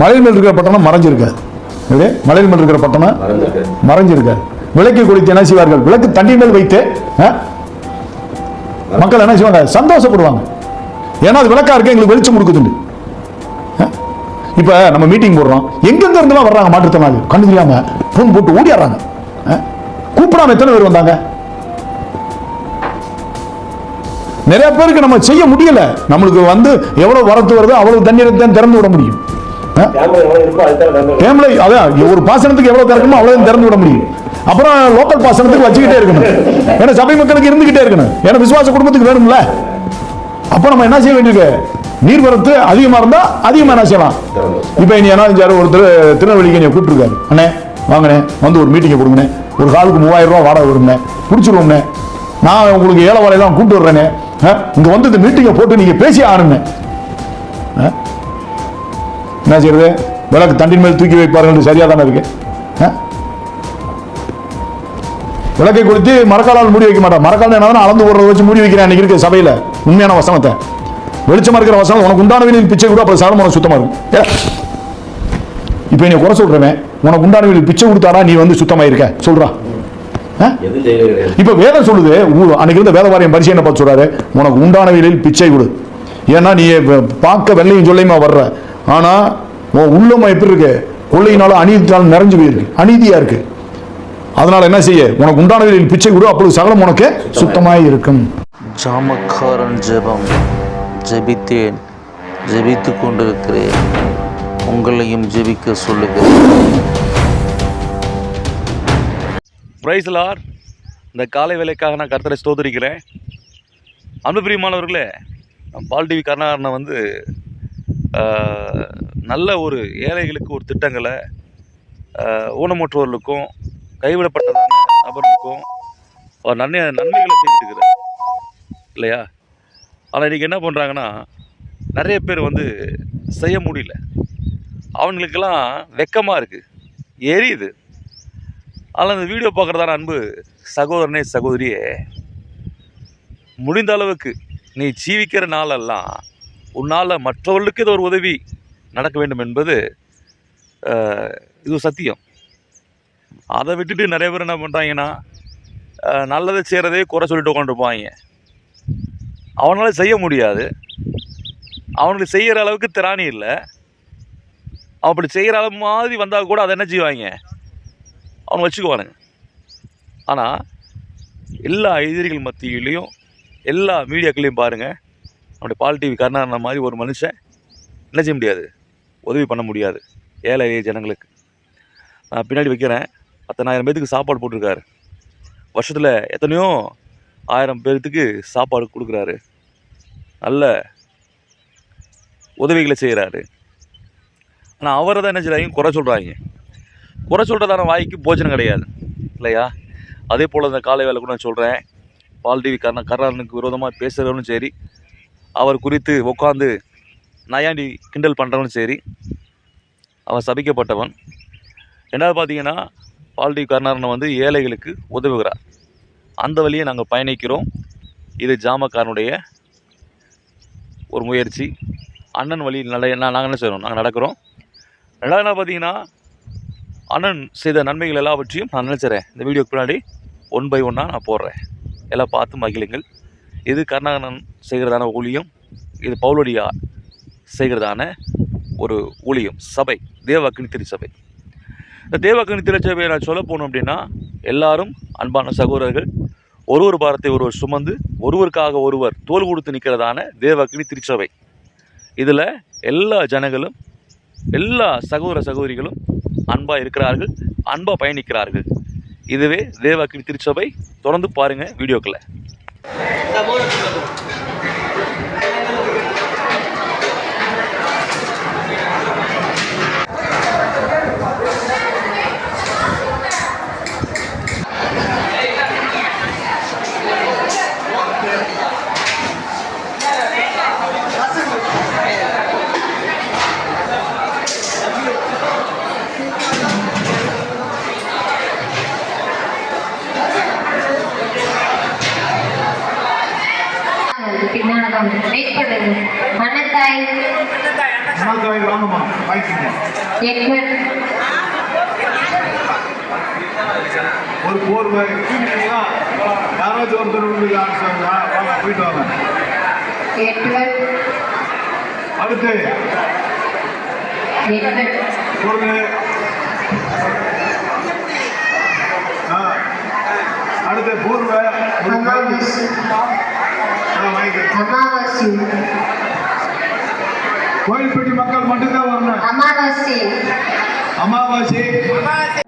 மலையில் மேல் இருக்கிற பட்டணம் மறைஞ்சிருக்காது எப்படி மலையில் மேல் இருக்கிற பட்டணம் மறைஞ்சிருக்காது விளக்கை குளித்து என்ன செய்வார்கள்? விளக்கு தண்ணி மேல் வைத்து? மக்கள் என்ன செய்வாங்க? சந்தோஷப்படுவாங்க. ஏன்னா அது விளக்கா இருக்கு எங்களுக்கு வெளிச்சம் கொடுக்குதுண்டு? இப்ப நம்ம மீட்டிங் போடுறோம். எங்கெங்க இருந்தெல்லாம் வர்றாங்க மாற்றுத்திறனாளி? கண்ணு தெரியாம ஃபோன் போட்டு ஓடிடுறாங்க? கூப்பிடாம எத்தனை பேர் வந்தாங்க? நிறைய பேருக்கு நம்ம செய்ய முடியல. நம்மளுக்கு வந்து எவ்வளவு வரத்து வருதோ அவ்வளவு தண்ணீரை தான் திறந்து விட முடியும். டேம்ல அதான் ஒரு பாசனத்துக்கு எவ்வளவு திறக்கணுமோ அவ்வளவு திறந்து விட முடியும். அப்புறம் லோக்கல் பாசனத்துக்கு வச்சுக்கிட்டே இருக்கணும். ஏன்னா சபை மக்களுக்கு இருந்துகிட்டே இருக்கணும். ஏன்னா விசுவாச குடும்பத்துக்கு வேணும்ல. அப்ப நம்ம என்ன செய்ய வேண்டியிருக்கு? நீர்வரத்து அதிகமா இருந்தா அதிகமா என்ன செய்யலாம்? இப்ப இனி என்ன செஞ்சாரு? ஒருத்தர் திருநெல்வேலிக்கு என்னை கூப்பிட்டுருக்காரு. அண்ணே வாங்கண்ணே வந்து ஒரு மீட்டிங்கை கொடுங்கண்ணே. ஒரு காலுக்கு மூவாயிரம் ரூபாய் வாடகை வரும்ண்ணே பிடிச்சிருவோம்ண்ணே. நான் உங்களுக்கு ஏழை வாழையெல்லாம் கூப்பிட்டு வர்றேனே? இங்க வந்து இந்த மீட்டிங்கை போட்டு நீங்க பேசி ஆனுங்க என்ன செய்யறது? விளக்கு தண்டின் மேல் தூக்கி வைப்பார்கள் சரியா தானே இருக்கு? விளக்கை கொளுத்தி மரக்காலால் மூடி வைக்க மாட்டான். மரக்கால் என்ன அளந்து போடுறத வச்சு மூடி வைக்கிறேன் அன்னைக்கு இருக்க சபையில. உண்மையான வசனத்தை. வெளிச்சமா இருக்கிற வசனம் உனக்கு உண்டான வீணில் பிச்சை கூட அப்ப சாலம் உனக்கு சுத்தமா இருக்கும். இப்ப நீ குறை சொல்றவன் உனக்கு உண்டான வீணில் பிச்சை கொடுத்தாடா நீ வந்து சுத்தமா இருக்க. சொல்றா. கிடையாது. இப்ப வேதம் சொல்லுது அன்னைக்கு இருந்த வேத வாரியம் பரிசீலனை பார்த்து சொல்றாரு? உனக்கு உண்டான வேலையில் பிச்சை கொடு. ஏன்னா நீ பார்க்க வெள்ளையும் சொல்லையுமா வர்ற? ஆனா உன் உள்ளமா எப்படி இருக்கு? கொள்ளையினால அநீதினால நிறைஞ்சு போயிருக்கு. அநீதியா இருக்கு. அதனால என்ன செய்ய? உனக்கு உண்டான வேலையில் பிச்சை கொடு அப்பொழுது சகலம் உனக்கு சுத்தமாய் இருக்கும். ஜாமக்காரன் ஜெபம். ஜெபித்தேன் ஜெபித்து கொண்டிருக்கிறேன். உங்களையும் ஜெபிக்க சொல்லுகிறேன். பிரைஸ் லார் இந்த காலை வேலைக்காக நான் கர்த்தரை ஸ்தோத்திரிக்கிறேன். அன்பு பிரியமானவர்களே பால் டிவி கருணாகரனை வந்து நல்ல ஒரு ஏழைகளுக்கு ஒரு திட்டங்களை ஊனமுற்றோர்களுக்கும் கைவிடப்பட்டதான நபர்களுக்கும் அவர் நன்மை நன்மைகளை செஞ்சுட்டு இருக்கிறார் இல்லையா? ஆனால் இன்றைக்கி என்ன பண்ணுறாங்கன்னா நிறைய பேர் வந்து செய்ய முடியல. அவங்களுக்கெல்லாம் வெக்கமாக இருக்குது எரியுது. ஆனால் இந்த வீடியோ பார்க்குறதான அன்பு சகோதரனே சகோதரியே முடிந்த அளவுக்கு நீ ஜீவிக்கிற நாளெல்லாம் உன்னால் மற்றவர்களுக்கு இது ஒரு உதவி நடக்க வேண்டும் என்பது இது சத்தியம். அதை விட்டுட்டு நிறைய பேர் என்ன பண்ணுறாங்கன்னா நல்லதை செய்கிறதே குறை சொல்லிட்டு உட்காந்துருப்பாங்க அவனால் செய்ய முடியாது. அவனுக்கு செய்கிற அளவுக்கு திராணி இல்லை. அப்படி செய்கிற அளவு மாதிரி வந்தால் கூட அதை என்ன செய்வாங்க? அவனை வச்சுக்குவானுங்க. ஆனால் எல்லா எதிரிகள் மத்தியிலையும் எல்லா மீடியாக்களையும் பாருங்கள் அப்படி பால் டிவி கருணாகரன் மாதிரி ஒரு மனுஷன் என்ன செய்ய முடியாது? உதவி பண்ண முடியாது. ஏழை எளிய ஜனங்களுக்கு. நான் பின்னாடி வைக்கிறேன். பத்தனாயிரம் பேர்த்துக்கு சாப்பாடு போட்டிருக்காரு. வருஷத்தில் எத்தனையோ ஆயிரம் பேர்த்துக்கு சாப்பாடு கொடுக்குறாரு. நல்ல உதவிகளை செய்கிறாரு ஆனால் அவரை தான் என்ன செய்கிறாங்க குறை சொல்கிறாங்க குறை சொல்கிறதான வாய்க்கு போஜனம் கிடையாது. இல்லையா? அதே போல் இந்த காலை வேலை கூட நான் சொல்கிறேன் பால் டிவி கர்ண கர்ணனுக்கு விரோதமாக பேசுகிறவனும் சரி அவர் குறித்து உட்காந்து நயாண்டி கிண்டல் பண்ணுறவனும் சரி அவன் சபிக்கப்பட்டவன். ரெண்டாவது பார்த்தீங்கன்னா பால்டி டிவி கருணாரனை வந்து ஏழைகளுக்கு உதவுகிறார். அந்த வழியை நாங்கள் பயணிக்கிறோம். இது ஜாமக்காரனுடைய ஒரு முயற்சி. அண்ணன் வழி நல்ல நாங்கள் என்ன செய்கிறோம் நாங்கள் நடக்கிறோம். ரெண்டாவது என்ன பார்த்தீங்கன்னா அண்ணன் செய்த நன்மைகள் எல்லாவற்றையும் நான் நினச்சிறேன். இந்த வீடியோக்கு பின்னாடி ஒன் பை ஒன்னாக நான் போடுறேன். எல்லாம் பார்த்து மகிழுங்கள். இது கருணாகரன் செய்கிறதான ஊழியம் இது பவுலடியார் செய்கிறதான ஒரு ஊழியம் சபை தேவக்கினி திருச்சபை. இந்த தேவக்கினி திருச்சபையை நான் சொல்ல போகணும் அப்படின்னா எல்லாரும் அன்பான சகோதரர்கள் ஒரு ஒரு பாரத்தை ஒருவர் சுமந்து ஒருவருக்காக ஒருவர் தோல் கொடுத்து நிற்கிறதான தேவக்கினி திருச்சபை. இதில் எல்லா ஜனங்களும் எல்லா சகோதர சகோதரிகளும் அன்பாக இருக்கிறார்கள் அன்பாக பயணிக்கிறார்கள். இதுவே தேவாக்கினி திருச்சபை. தொடர்ந்து பாருங்கள் வீடியோக்களை. Sabor பின்னாடி வெயிட் பண்ணுங்க. அனாதை வாங்கி வாங்கம்மா. வாங்கிக்கோங்க. எட்வர்ட் ஒரு போர்வை யாராச்சும் ஒருத்தர் உங்களுக்கு வாங்க போயிட்டு வாங்க. அடுத்து. பொருள் அடுத்து போர்வை. அமாவாசை. கோயில்பட்டி மக்கள் மட்டும்தான் வரணும். அமாவாசை. அமாவாசை.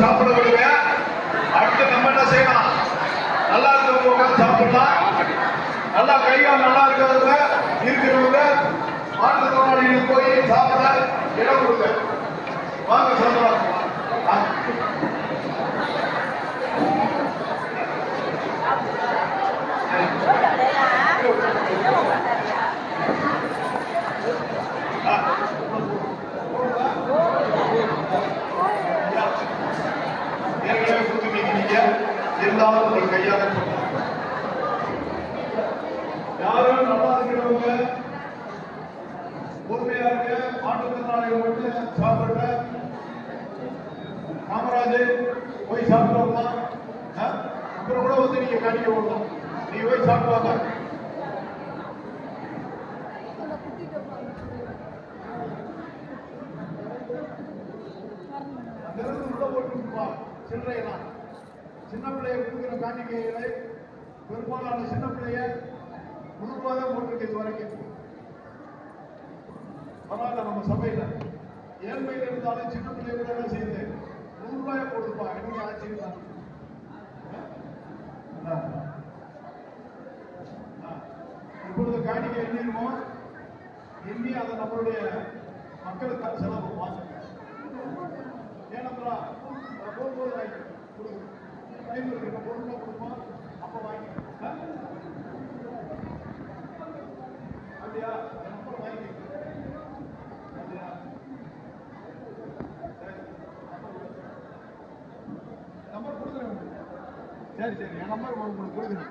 சாப்பிட விடுங்க அடுத்து நம்ம என்ன செய்யலாம்? நல்லா இருக்கிறவங்க உட்காந்து சாப்பிடலாம். நல்லா கையால் நல்லா இருக்கிறவங்க இருக்கிறவங்க மாற்றுத்திறனாளிகளுக்கு போய் சாப்பிட இடம் கொடுங்க. வாங்க சாப்பிடலாம் ஏற்கனவே கொடுத்துருக்கீங்க நீங்க இருந்தாலும் உங்கள் கையால கொடுங்க. யாரும் நல்லா இருக்கிறவங்க பொறுமையா இருக்க மாற்றுத்திறனாளிகள் மட்டும் சாப்பிடுங்க காமராஜர் போய் சாப்பிடுவோமா அப்புறம் கூட வந்து நீங்க கடிக்க விடலாம் நீ போய் சாப்பிடுவாங்க அங்கிருந்து உள்ள போட்டு சில்லறையெல்லாம் சின்ன பிள்ளைய கொடுக்குற காணிக்கைகளை பெரும்பாலான சின்ன பிள்ளைய நூறு ரூபாய் தான் போட்டிருக்கு இது வரைக்கும். பரவாயில்ல நம்ம சபையில. ஏழ்மையில் இருந்தாலும் சின்ன பிள்ளை எண்ணிடுமோ எண்ணி அதை நம்மளுடைய மக்களுக்கு செலவு வாசல் ஏனப்பா போகும்போது வாங்கிக்கணும் கொடுக்கும் டைம் இருக்கு பொருளாக கொடுப்போம். அப்போ வாங்கிக்கணும் அப்படியா? அப்புறம் வாங்கிக்கணும் அப்படியா? நம்பர் கொடுக்குறேன் சரி சரி. என் நம்பர் உங்களுக்கு கொடுக்குறேன்.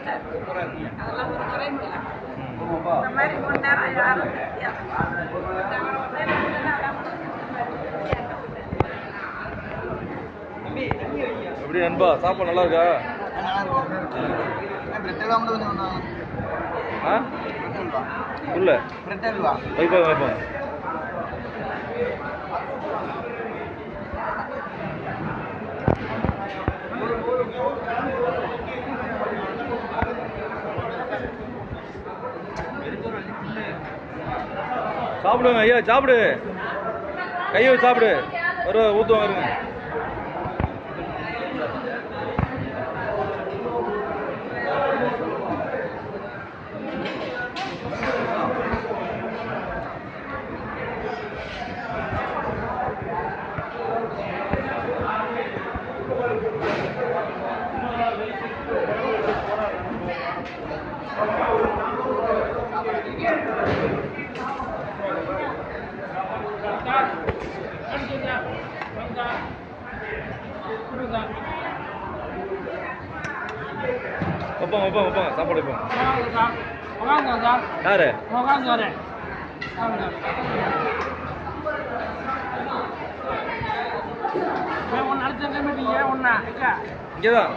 நல்ல டேஸ்டா இருக்கு அதெல்லாம் ஒரு இல்லை இந்த மாதிரி ஒரு நேரம் யாரும் எப்படி நண்பா சாப்பாடு நல்லா இருக்கா புரியல வைப்பா வைப்பா சாப்பிடுங்க ஐயா சாப்பிடு. கையை சாப்பிடு. வருவா ஊற்றுவாங்க வைப்பாங்க வைப்பாங்க வைப்பாங்க சாப்பாடு வைப்பாங்க யாரு? இங்கேதான்.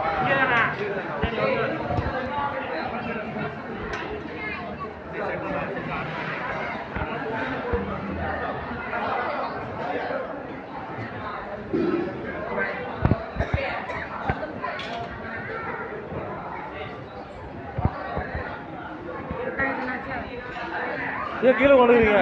ஏன் கீழே கொண்டுக்கிறீங்க